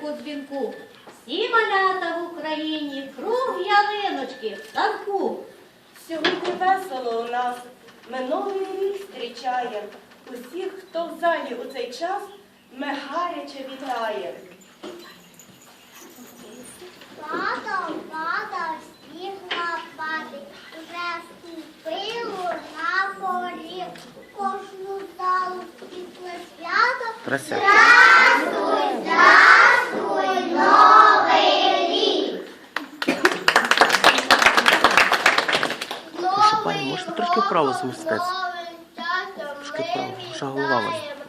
дзвонику дзвінку. Всі малята в Україні, круг ялиночки, в танку. Сьогодні весело у нас минулий рік зустрічає. Усіх, хто в залі у цей час, ми гаряче вітає. Падав, падав, сніг лопатий, вже ступило на порі, кожну залу свято. Трошки вправо змістець. Трошки вправо, голова ваша.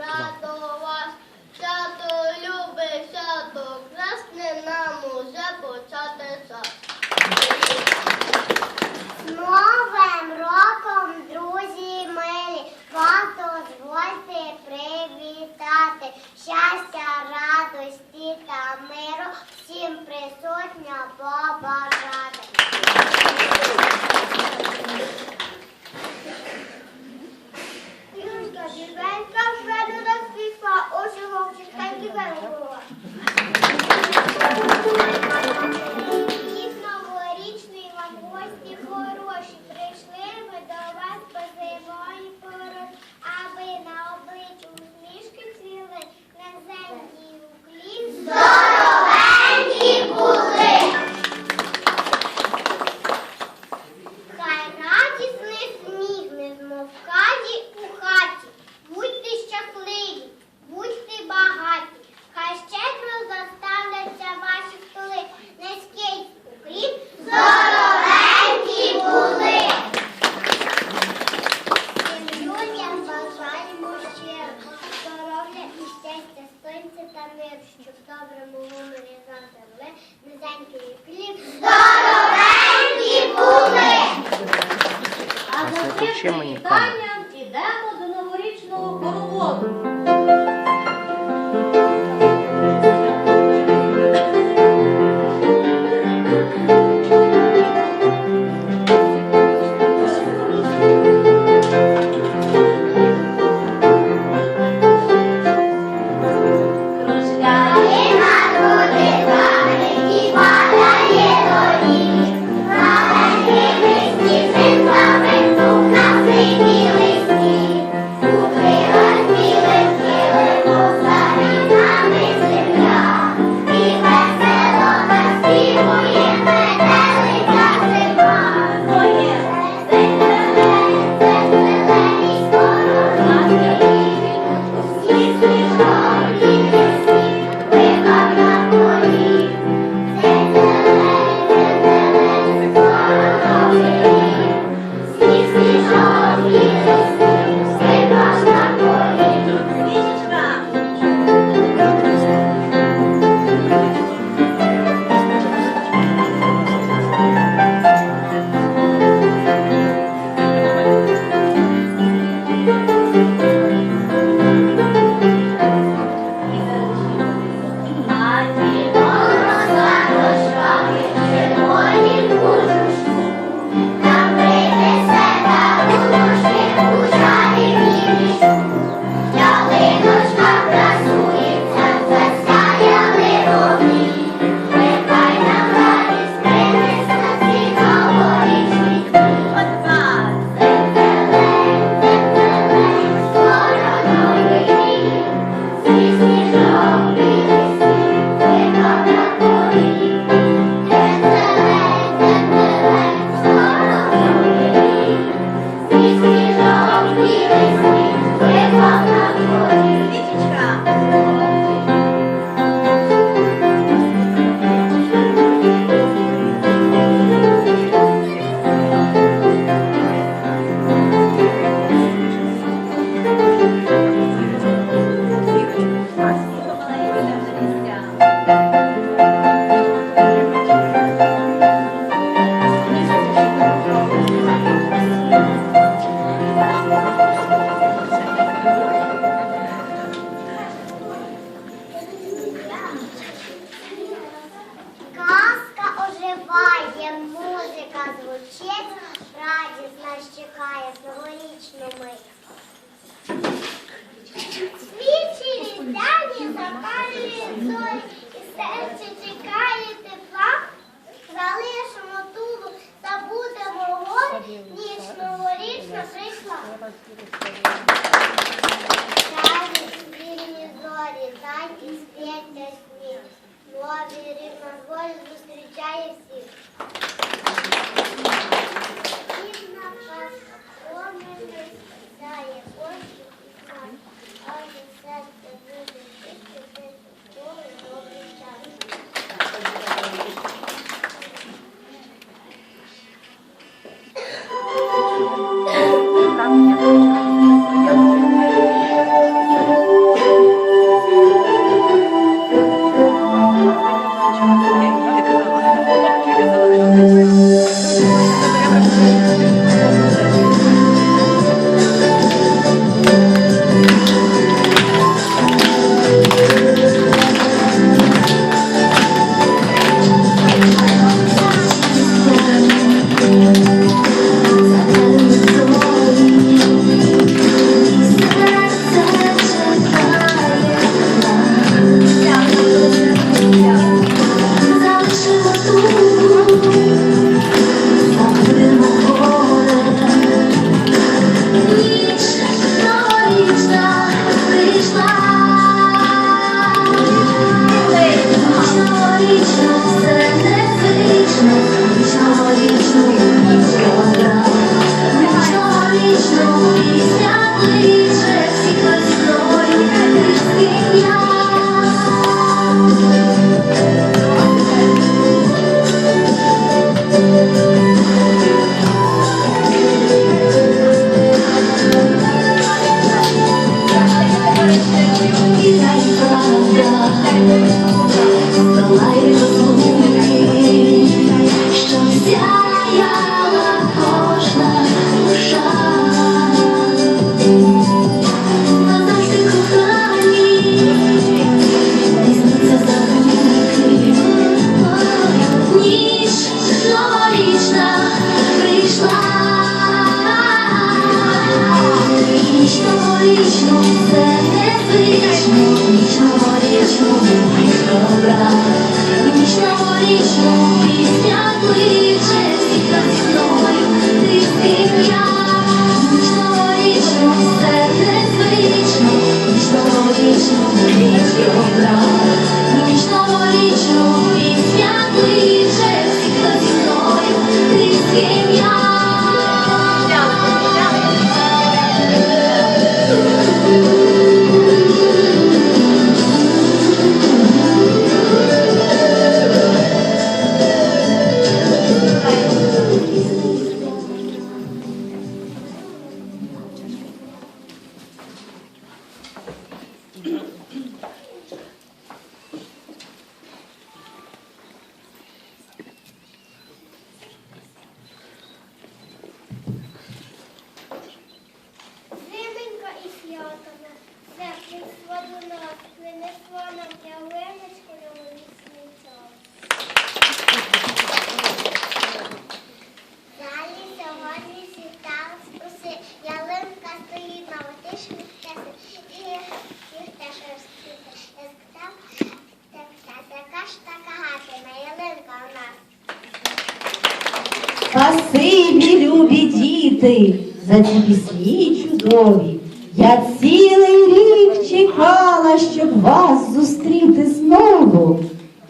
Діти, за ці пісні чудові. Я цілий рік чекала, щоб вас зустріти знову.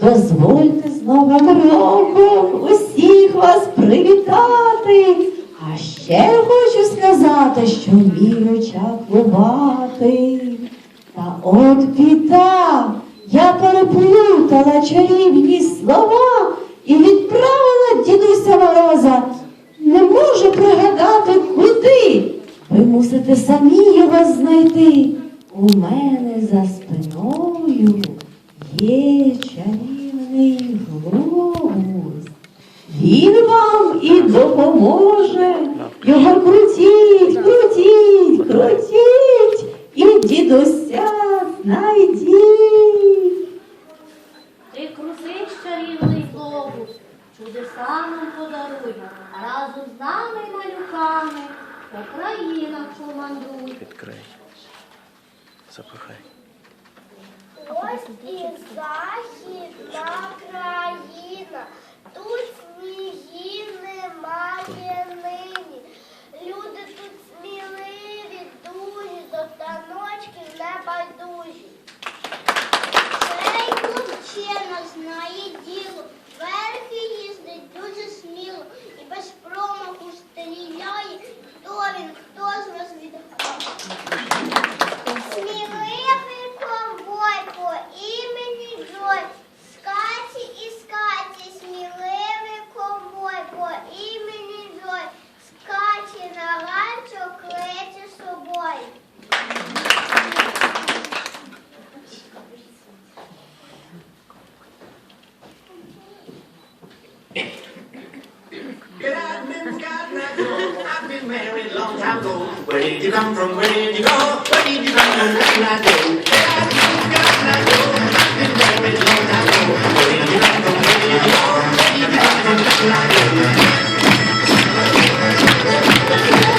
Дозвольте з Новим роком усіх вас привітати. А ще хочу сказати, що вмію чаклувати. Та от біда, я переплутала чарівні слова і відправила дідуся Мороза. Не можу пригадати, куди. Ви мусите самі його знайти. У мене за спиною є чарівний глобус. Він вам і допоможе. Його крутіть, крутіть, крутіть і дідуся знайдіть. Ти крутий чарівний глобус, куди сам нам подарує, разом з нами малюками Україна командує. Відкрий. Запихай. Ось і західна країна. Тут сніги немає нині. Люди тут сміливі, дужі, до таночків не байдужі. Цей знає діло, верхи Where did you come from? Where did you go? Where did you come from? Where did I go? Where did you come from? Where did you go? Where did you come from? Go?